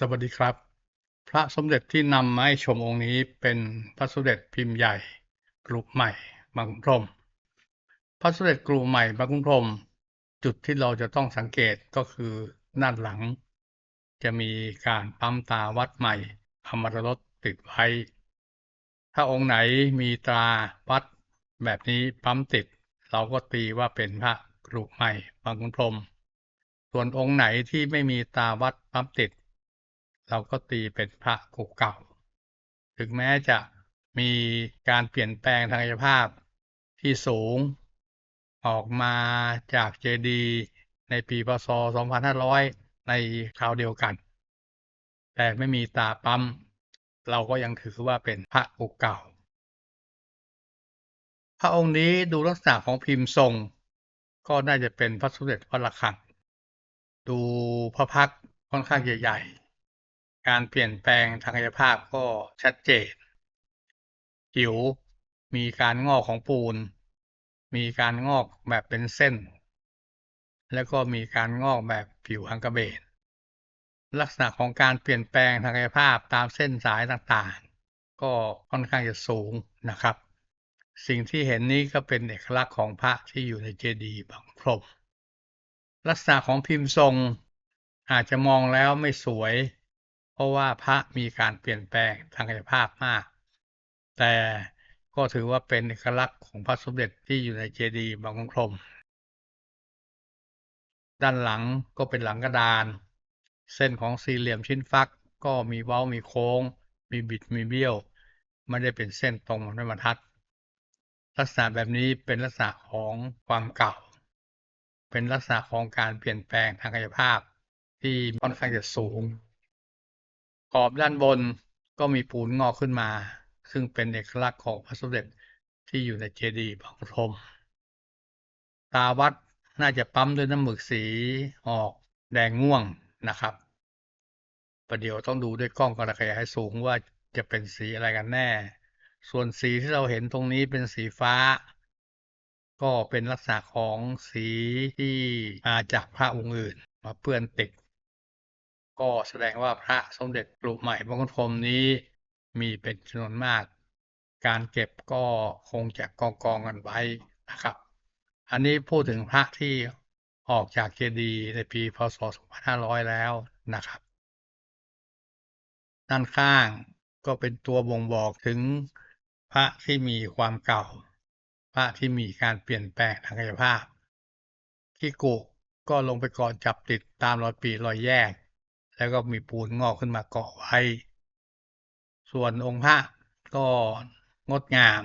สวัสดีครับ พระสมเด็จที่นำมาให้ชมองค์นี้เป็นพระสมเด็จพิมพ์ใหญ่กรุใหม่บางขุนพรมพระสมเด็จกรุใหม่บางขุนพรมจุดที่เราจะต้องสังเกตก็คือด้านหลัง จะมีการปั๊มตาวัดใหม่อมรรถติดไว้ ถ้าองค์ไหนมีตราวัดแบบนี้ปั๊มติด เราก็ตีว่าเป็นพระกรุใหม่บางขุนพรมส่วนองค์ไหนที่ไม่มีตาวัดปั๊มติด เราก็ตีเป็นพระกุเก่าถึงแม้จะมีการเปลี่ยนแปลงทางกายภาพที่สูงออกมาจากเจดีในปีพศ 2500 ในคราวเดียวกัน แต่ไม่มีตาปั๊ม เราก็ยังถือว่าเป็นพระกุเก่า พระองค์นี้ดูลักษณะของพิมพ์ทรง ก็น่าจะเป็นพระสมเด็จพระระฆัง ดูพระพักค่อนข้างใหญ่ๆ การเปลี่ยนแปลงทางกายภาพก็ชัดเจน ผิวมีการงอกของปูน มีการงอกแบบเป็นเส้น แล้วก็มีการงอกแบบผิวอังกะเบนลักษณะของการเปลี่ยนแปลงทางกายภาพตามเส้นสายต่างๆ ก็ค่อนข้างจะสูงนะครับ สิ่งที่เห็นนี้ก็เป็นเอกลักษณ์ของพระที่อยู่ในเจดีย์บางพรมลักษณะของพิมพ์ทรงอาจจะมองแล้วไม่สวย เพราะว่าพระมีการเปลี่ยนแปลงทางกายภาพมาก แต่ก็ถือว่าเป็นเอกลักษณ์ของพระสมเด็จที่อยู่ในเจดีย์บางขุนพรมด้านหลังก็เป็นหลังกระดาน เส้นของสี่เหลี่ยมชิ้นฟักก็มีเว้ามีโค้ง มีบิดมีเบี้ยว ไม่ได้เป็นเส้นตรงเหมือนบรรทัด ลักษณะแบบนี้เป็นลักษณะของความเก่า เป็นลักษณะของการเปลี่ยนแปลงทางกายภาพที่ค่อนข้างจะสูง ขอบด้านบนก็มีปูนงอกขึ้นมา ซึ่งเป็นเอกลักษณ์ของพระสมเด็จที่อยู่ในเจดีย์บางพรหมตาวัดน่าจะปั๊มด้วยน้ำหมึกสีออกแดงง่วงนะครับ ประเดี๋ยวต้องดูด้วยกล้องกระขยายสูงว่าจะเป็นสีอะไรกันแน่ ส่วนสีที่เราเห็นตรงนี้เป็นสีฟ้า ก็เป็นลักษณะของสีที่มาจากพระองค์อื่น มาเปื้อนติด ก็แสดงว่าพระสมเด็จกรุใหม่บางขุนพรหมนี้มีเป็นจำนวนมาก การเก็บก็คงจะกองกองกันไว้นะครับ อันนี้พูดถึงพระที่ออกจากเจดีย์ในปีพศ 2500 แล้วนะครับ ด้านข้างก็เป็นตัวบ่งบอกถึงพระที่มีความเก่า พระที่มีการเปลี่ยนแปลงทางกายภาพ ที่กุก็ลงไปเกาะจับติดตามรอยปีรอยแยก แล้วก็มีปูนงอกขึ้นมาเกาะไว้ ส่วนองค์พระก็งดงาม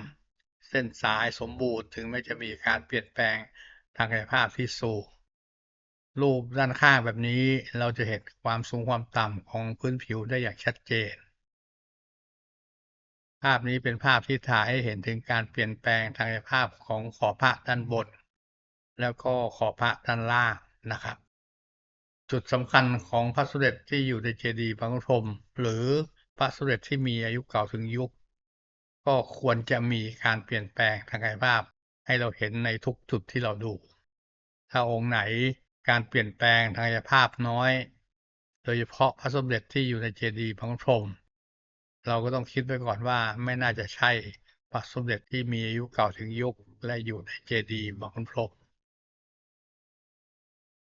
เส้นสายสมบูรณ์ถึงแม้จะมีการเปลี่ยนแปลงทางกายภาพที่สูงรูปด้านข้างแบบนี้เราจะเห็นความสูงความต่ำของพื้นผิวได้อย่างชัดเจน ภาพนี้เป็นภาพที่ถ่ายให้เห็นถึงการเปลี่ยนแปลงทางกายภาพของขอบพระด้านบน แล้วก็ขอบพระด้านล่างนะครับ จุดสำคัญของพระสมเด็จที่อยู่ในเจดีย์บางขุนพรมหรือพระสมเด็จที่มีอายุเก่าถึงยุค ก็ควรจะมีการเปลี่ยนแปลงทางกายภาพ ให้เราเห็นในทุกจุดที่เราดู ถ้าองค์ไหนการเปลี่ยนแปลงทางกายภาพน้อย โดยเฉพาะพระสมเด็จที่อยู่ในเจดีย์บางขุนพรมเราก็ต้องคิดไว้ก่อนว่าไม่น่าจะใช่พระสมเด็จที่มีอายุเก่าถึงยุคและอยู่ในเจดีย์บางขุนพรม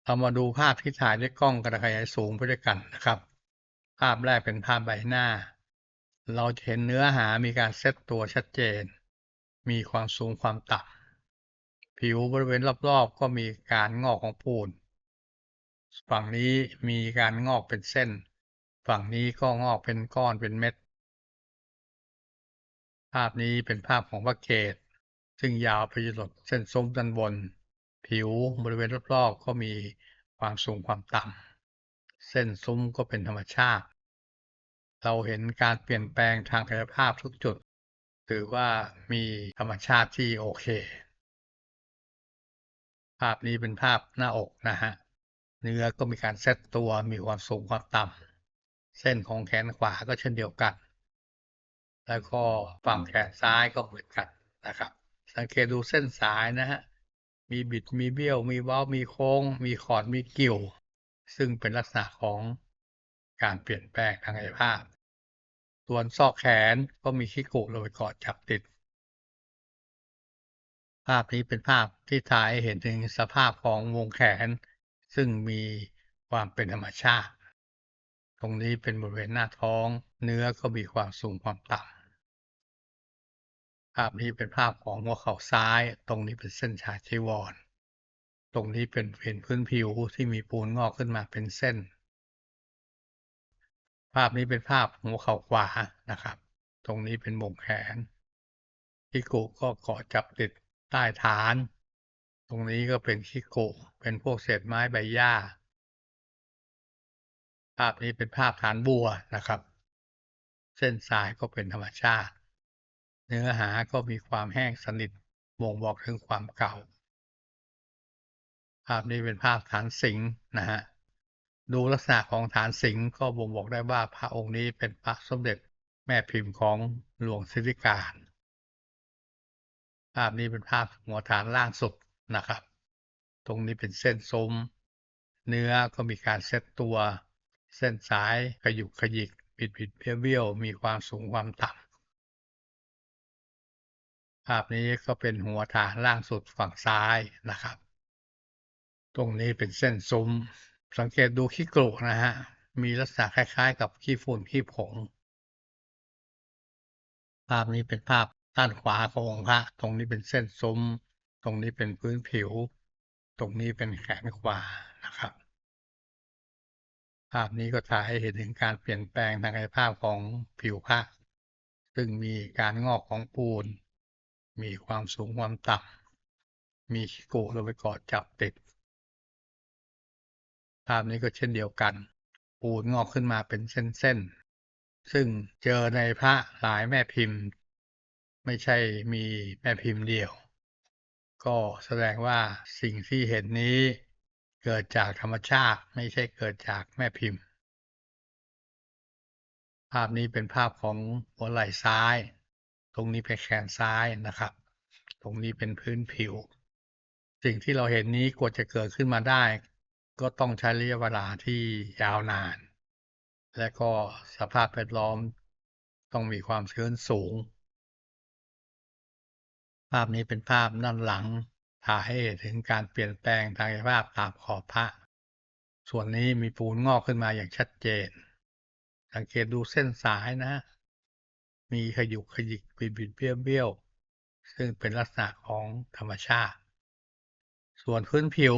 เรามาดูภาพที่ถ่ายด้วยกล้องกระขยายสูงไปด้วยกันนะครับ ภาพแรกเป็นภาพใบหน้า เราจะเห็นเนื้อหามีการเซตตัวชัดเจน มีความสูงความต่ำผิวบริเวณรอบๆ ก็มีการงอกของปูน ฝั่งนี้มีการงอกเป็นเส้น ฝั่งนี้ก็งอกเป็นก้อนเป็นเม็ด ภาพนี้เป็นภาพของพระเกศซึ่งยาวไปจนเส้นซุ้มด้านบน ผิวบริเวณรอบๆก็มีความสูงความต่ำเส้นซุ้มก็เป็นธรรมชาติ เราเห็นการเปลี่ยนแปลงทางกายภาพทุกจุด ถือว่ามีธรรมชาติที่โอเค ภาพนี้เป็นภาพหน้าอกนะฮะ เนื้อก็มีการเซตตัวมีความสูงความต่ำเส้นของแขนขวาก็เช่นเดียวกัน แล้วก็ฝั่งแขนซ้ายก็เหมือนกันนะครับ สังเกตดูเส้นสายนะฮะ มีบิดมีเบี้ยว มีเว้ามีโค้ง มีขอดมีกิ่ว ซึ่งเป็นลักษณะของการเปลี่ยนแปลงทางกายภาพ ส่วนซอกแขนก็มีขี้กุโรยเกาะจับติด ภาพนี้เป็นภาพที่ถ่ายให้เห็นถึงสภาพของวงแขน ซึ่งมีความเป็นธรรมชาติ ตรงนี้เป็นบริเวณหน้าท้อง เนื้อก็มีความสูงความต่ำ ภาพนี้เป็นภาพของหัวเข่าซ้าย ตรงนี้เป็นเส้นชาชีวร ตรงนี้เป็นเป็นพื้นผิวที่มีปูนงอกขึ้นมาเป็นเส้น ภาพนี้เป็นภาพหัวเข่าขวานะครับ ตรงนี้เป็นวงแขนขี้กุก็เกาะจับติดใต้ฐาน ตรงนี้ก็เป็นขี้กุเป็นพวกเศษไม้ใบหญ้า ภาพนี้เป็นภาพฐานบัวนะครับ เส้นสายก็เป็นธรรมชาติ เนื้อหาก็มีความแห้งสนิทบ่งบอกถึงความเก่า ภาพนี้เป็นภาพฐานสิงห์นะฮะดูลักษณะของฐานสิงห์ก็บ่งบอกได้ว่าพระองค์นี้เป็นพระสมเด็จแม่พิมพ์ของหลวงสิริการ ภาพนี้เป็นภาพหัวฐานล่างสุดนะครับ ตรงนี้เป็นเส้นซุ้ม เนื้อก็มีการเซตตัว เส้นสายขยุกขยิกบิดบิดเบี้ยวเบี้ยวมีความสูงความต่ำ ภาพนี้ก็เป็นหัวฐานล่างสุดฝั่งซ้ายนะครับ ตรงนี้เป็นเส้นซุ้ม สังเกตดูขี้กรุนะฮะ มีลักษณะคล้ายๆ กับขี้ฝุ่นขี้ผง ภาพนี้เป็นภาพด้านขวาขององค์พระ ตรงนี้เป็นเส้นซุ้ม ตรงนี้เป็นพื้นผิว ตรงนี้เป็นแขนขวานะครับ ภาพนี้ก็ถ่ายให้เห็นถึงการเปลี่ยนแปลงทางกายภาพของผิวพระซึ่งมีการงอกของปูน มีความสูงความต่ำมีขี้กุลงไปเกาะจับติดภาพนี้ก็เช่นเดียวกันปูนงอกขึ้นมาเป็นเส้นๆ ซึ่งเจอในพระหลายแม่พิมพ์ ไม่ใช่มีแม่พิมพ์เดียว ก็แสดงว่าสิ่งที่เห็นนี้เกิดจากธรรมชาติไม่ใช่เกิดจากแม่พิมพ์ ภาพนี้เป็นภาพของหัวไหล่ซ้าย ตรงนี้เป็นแขนซ้ายนะครับ ตรงนี้เป็นพื้นผิว สิ่งที่เราเห็นนี้กว่าจะเกิดขึ้นมาได้ ก็ต้องใช้ระยะเวลาที่ยาวนาน และก็สภาพแวดล้อมต้องมีความชื้นสูง ภาพนี้เป็นภาพด้านหลังถ่ายให้ถึงการเปลี่ยนแปลงทางกายภาพตามขอบพระ ส่วนนี้มีปูนงอกขึ้นมาอย่างชัดเจน สังเกตดูเส้นสายนะ มีขยุกขยิกบิดบิดเบี้ยวเบี้ยว ซึ่งเป็นลักษณะของธรรมชาติ ส่วนพื้นผิว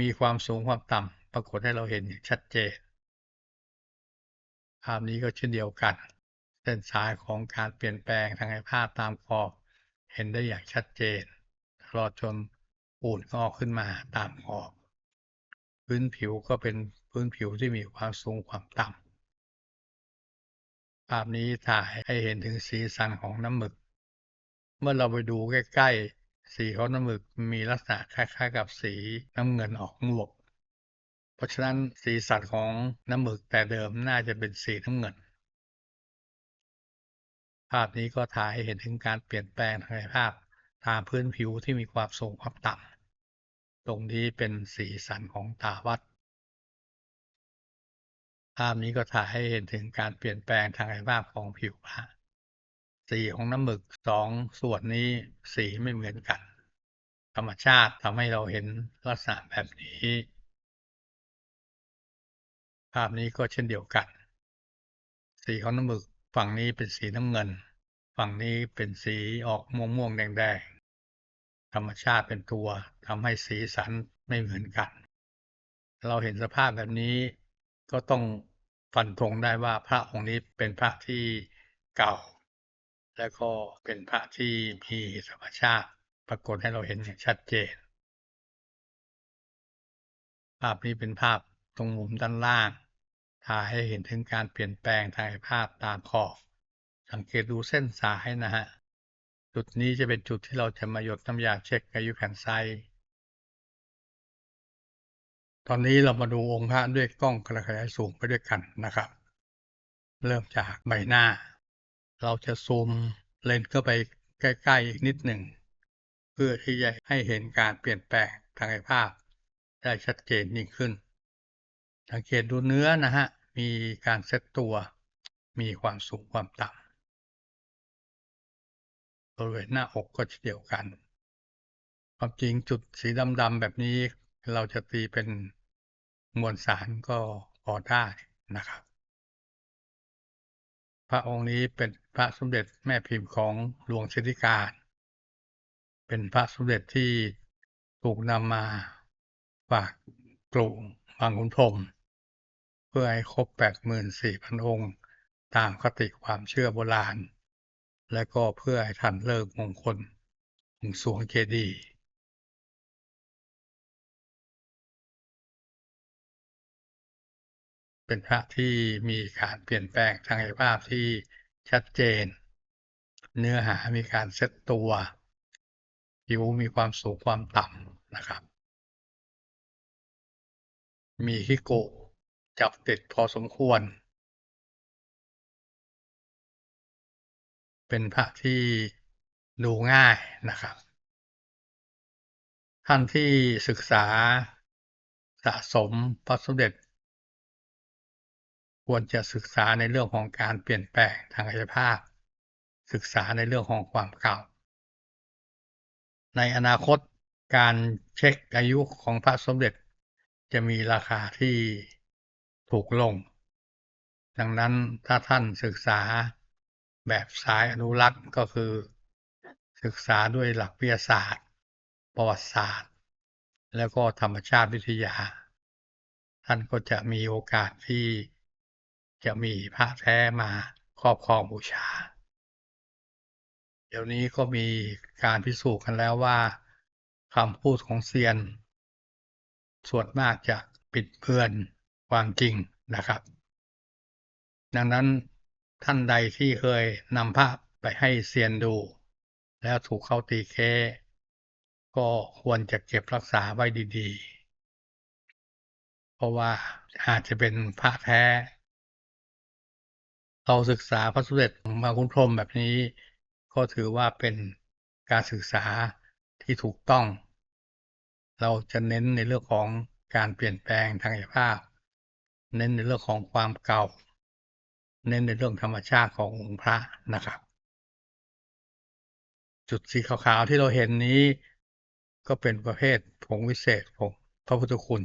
มีความสูงความต่ำปรากฏให้เราเห็นชัดเจน ภาพนี้ก็เช่นเดียวกัน เส้นสายของการเปลี่ยนแปลงทางกายภาพตามขอบเห็นได้อย่างชัดเจนตลอดจนปูนงอกขึ้นมาตามขอบ พื้นผิวก็เป็นพื้นผิวที่มีความสูงความต่ำ ภาพนี้ถ่ายให้เห็นถึงสีสันของน้ำหมึก เมื่อเราไปดูใกล้ๆ สีของน้ำหมึกมีลักษณะคล้ายๆกับสีน้ำเงินออกงวกเพราะฉะนั้นสีสันของน้ำหมึกแต่เดิมน่าจะเป็นสีน้ำเงิน ภาพนี้ก็ถ่ายให้เห็นถึงการเปลี่ยนแปลงทางกายภาพตามพื้นผิวที่มีความสูงความต่ำตรงนี้เป็นสีสันของตาวัดาพนี้ก็ถ่ายให้เห็นถึงการเปลี่ยนแปลงทางกายภาพของผิวพระสีของน้ำหมึกสองส่วนนี้สีไม่เหมือนกัน ธรรมชาติทำให้เราเห็นลักษณะแบบนี้ ภาพนี้ก็เช่นเดียวกัน สีของน้ำหมึกฝั่งนี้เป็นสีน้ำเงิน ฝั่งนี้เป็นสีออกม่วงม่วงแดงแดงธรรมชาติเป็นตัวทำให้สีสันไม่เหมือนกัน เราเห็นสภาพแบบนี้ก็ต้อง ฟันธงได้ว่าพระองค์นี้เป็นพระที่เก่า และก็เป็นพระที่มีธรรมชาติปรากฏให้เราเห็นอย่างชัดเจน ภาพนี้เป็นภาพตรงมุมด้านล่างถ่ายให้เห็นถึงการเปลี่ยนแปลงทางภาพตามขอบ สังเกตดูเส้นสายนะฮะ จุดนี้จะเป็นจุดที่เราจะมาหยดน้ำยาเช็คอายุแผ่นไซ ตอนนี้เรามาดูองค์พระด้วยกล้องกระขยายสูงไปด้วยกันนะครับ เริ่มจากใบหน้า เราจะซูมเลนส์เข้าไปใกล้ๆอีกนิดหนึ่ง เพื่อที่จะให้เห็นการเปลี่ยนแปลงทางกายภาพ ได้ชัดเจนยิ่งขึ้น สังเกตดูเนื้อนะฮะ มีการเซตตัว มีความสูงความต่ำบริเวณหน้าอกก็เช่นเดียวกัน ความจริงจุดสีดำๆแบบนี้ เราจะตีเป็นมวลสารก็พอได้นะครับ พระองค์นี้เป็นพระสมเด็จแม่พิมพ์ของหลวงชิติการ เป็นพระสมเด็จที่ถูกนำมาฝากกลุ่มบางขุนพรมเพื่อให้ครบแปดหมื่นสี่พันองค์ ตามคติความเชื่อโบราณ และก็เพื่อให้ท่านเลิกมงคลถึงสวงเจดีย์ เป็นพระที่มีการเปลี่ยนแปลงทางกายภาพที่ชัดเจน เนื้อหามีการเซตตัว ผิวมีความสูงความต่ำนะครับ มีฮิโกะจับติดพอสมควร เป็นพระที่ดูง่ายนะครับ ท่านที่ศึกษาสะสมพระสมเด็จ ควรจะศึกษาในเรื่องของการเปลี่ยนแปลงทางกายภาพ ศึกษาในเรื่องของความเก่า ในอนาคตการเช็คอายุของพระสมเด็จจะมีราคาที่ถูกลง ดังนั้นถ้าท่านศึกษาแบบสายอนุรักษ์ก็คือ ศึกษาด้วยหลักวิทยาศาสตร์ ประวัติศาสตร์ แล้วก็ธรรมชาติวิทยา ท่านก็จะมีโอกาสที่ จะมีพระแท้มาครอบครองบูชา เดี๋ยวนี้ก็มีการพิสูจน์กันแล้วว่าคำพูดของเซียน ส่วนมากจะปิดเบือนความจริงนะครับ ดังนั้นท่านใดที่เคยนำภาพไปให้เซียนดู แล้วถูกเขาตีเค ก็ควรจะเก็บรักษาไว้ดีๆ เพราะว่าอาจจะเป็นพระแท้ เราศึกษาพระสมเด็จมาคุณพรมแบบนี้ ก็ถือว่าเป็นการศึกษาที่ถูกต้อง เราจะเน้นในเรื่องของการเปลี่ยนแปลงทางกายภาพ เน้นในเรื่องของความเก่า เน้นในเรื่องธรรมชาติขององค์พระนะครับ จุดสีขาวๆที่เราเห็นนี้ ก็เป็นประเภทผงวิเศษผงพระพุทธคุณ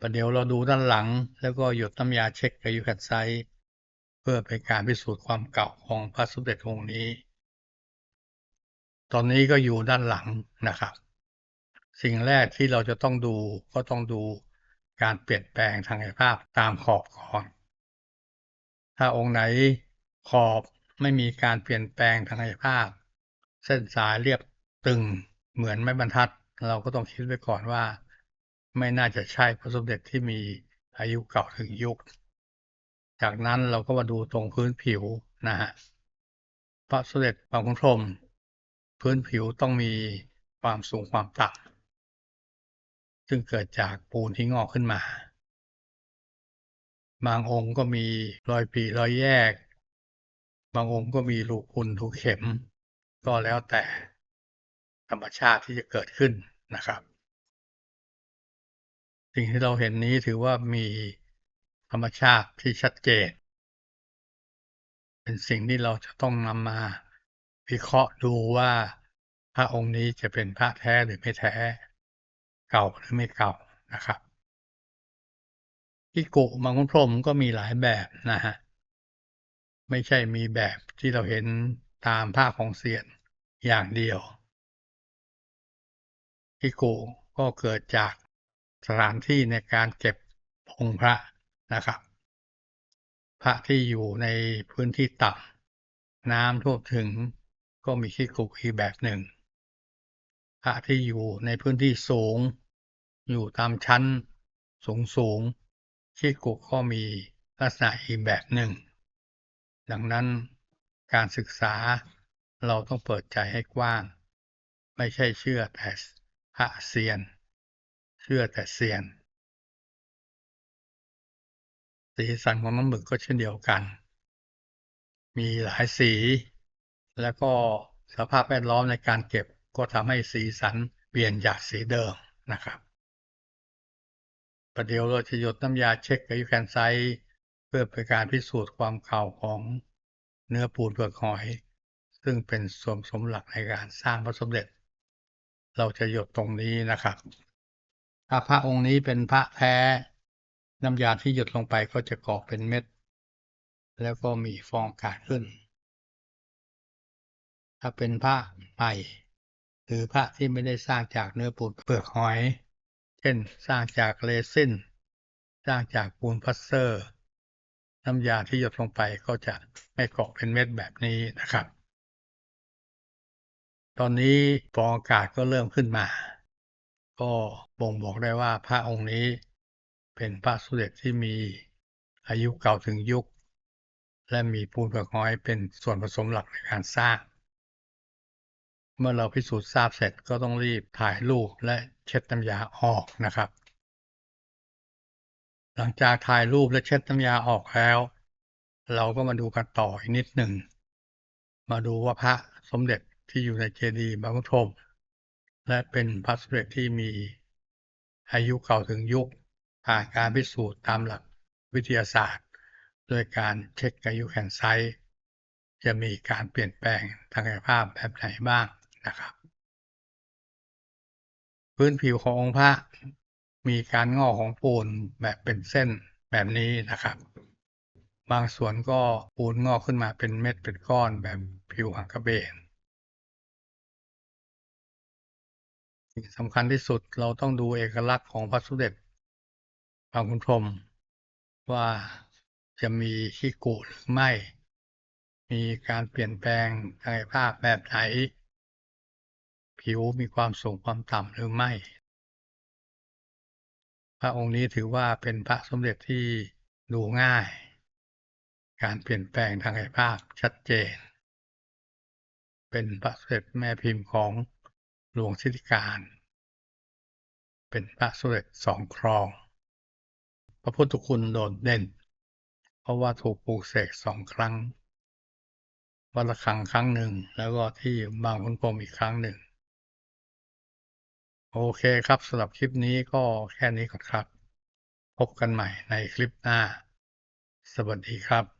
ประเดี๋ยวเราดูด้านหลัง แล้วก็หยดน้ำยาเช็คอายุขัดไซเพื่อเป็นการพิสูจน์ความเก่าของพระสมเด็จองค์นี้ ตอนนี้ก็อยู่ด้านหลังนะครับ สิ่งแรกที่เราจะต้องดูก็ต้องดูการเปลี่ยนแปลงทางกายภาพตามขอบก่อน ถ้าองค์ไหนขอบไม่มีการเปลี่ยนแปลงทางกายภาพ เส้นสายเรียบตึงเหมือนไม้บรรทัด เราก็ต้องคิดไว้ก่อนว่า ไม่น่าจะใช่พระสมเด็จที่มีอายุเก่าถึงยุค จากนั้นเราก็มาดูตรงพื้นผิวนะฮะพระสมเด็จบางขุนพรมพื้นผิวต้องมีความสูงความต่ำซึ่งเกิดจากปูนที่งอกขึ้นมา บางองค์ก็มีรอยปีรอยแยก บางองค์ก็มีรูพุนรูเข็ม ก็แล้วแต่ธรรมชาติที่จะเกิดขึ้นนะครับ สิ่งที่เราเห็นนี้ถือว่ามีธรรมชาติที่ชัดเจน เป็นสิ่งที่เราจะต้องนำมาวิเคราะห์ดูว่าพระองค์นี้จะเป็นพระแท้หรือไม่แท้ เก่าหรือไม่เก่านะครับที่กุมังคุพรมก็มีหลายแบบนะฮะไม่ใช่มีแบบที่เราเห็นตามภาพของเสียนอย่างเดียวฮิกุก็เกิดจาก สถานที่ในการเก็บองค์พระนะครับ พระที่อยู่ในพื้นที่ต่ำน้ำท่วมถึงก็มีฮิกุกอีแบบหนึ่ง พระที่อยู่ในพื้นที่สูง อยู่ตามชั้นสูงสูงฮิกุก็มีลักษณะอีแบบหนึ่ง ดังนั้นการศึกษาเราต้องเปิดใจให้กว้าง ไม่ใช่เชื่อแต่พระเซียนเชื่อแต่เซียน สีสันของน้ำหมึกก็เช่นเดียวกัน มีหลายสี แล้วก็สภาพแวดล้อมในการเก็บก็ทำให้สีสันเปลี่ยนจากสีเดิมนะครับ ประเดี๋ยวเราจะหยดน้ำยาเช็คกับยูแคนไซเพื่อเป็นการพิสูจน์ความเก่าของเนื้อปูนเปลือกหอย ซึ่งเป็นส่วนสมหลักในการสร้างพระสมเด็จ เราจะหยดตรงนี้นะครับ ถ้าพระองค์นี้เป็นพระแท้ น้ำยาที่หยดลงไปก็จะเกาะเป็นเม็ด แล้วก็มีฟองอากาศขึ้น ถ้าเป็นพระใหม่หรือพระที่ไม่ได้สร้างจากเนื้อปูนเปลือกหอย เช่นสร้างจากเรซินสร้างจากปูนพลาสเตอร์ น้ำยาที่หยดลงไปก็จะไม่เกาะเป็นเม็ดแบบนี้นะครับ ตอนนี้ฟองอากาศก็เริ่มขึ้นมา ก็บ่งบอกได้ว่าพระองค์นี้เป็นพระสมเด็จที่มีอายุเก่าถึงยุค และมีปูนเปลือกหอยเป็นส่วนผสมหลักในการสร้าง เมื่อเราพิสูจน์ทราบเสร็จก็ต้องรีบถ่ายรูปและเช็ดน้ำยาออกนะครับ หลังจากถ่ายรูปและเช็ดน้ำยาออกแล้ว เราก็มาดูกันต่ออีกนิดหนึ่ง มาดูว่าพระสมเด็จที่อยู่ในเจดีย์บางขุนพรหม และเป็นพระสเด็จที่มีอายุเก่าถึงยุคผ่านการพิสูจน์ตามหลักวิทยาศาสตร์ โดยการเช็คอายุแคนไซต์จะมีการเปลี่ยนแปลงทางกายภาพแบบไหนบ้างนะครับ พื้นผิวขององค์พระมีการงอกของปูนแบบเป็นเส้นแบบนี้นะครับ บางส่วนก็ปูนงอกขึ้นมาเป็นเม็ดเป็นก้อนแบบผิวหังกระเบน สิ่งสำคัญที่สุดเราต้องดูเอกลักษณ์ของพระสมเด็จบางขุนพรมว่าจะมีขี้กุหรือไม่ มีการเปลี่ยนแปลงทางกายภาพแบบไหน ผิวมีความสูงความต่ำหรือไม่ พระองค์นี้ถือว่าเป็นพระสมเด็จที่ดูง่าย การเปลี่ยนแปลงทางกายภาพชัดเจน เป็นพระสมเด็จแม่พิมพ์ของ หลวงสิทธิการ เป็นพระสมเด็จสองครอง พระพุทธคุณโดดเด่น เพราะว่าถูกปลูกเสกสองครั้ง วัดระฆังครั้งหนึ่ง แล้วก็ที่บางขุนพรหมอีกครั้งหนึ่ง โอเคครับสำหรับคลิปนี้ก็แค่นี้ก่อนครับ พบกันใหม่ในคลิปหน้า สวัสดีครับ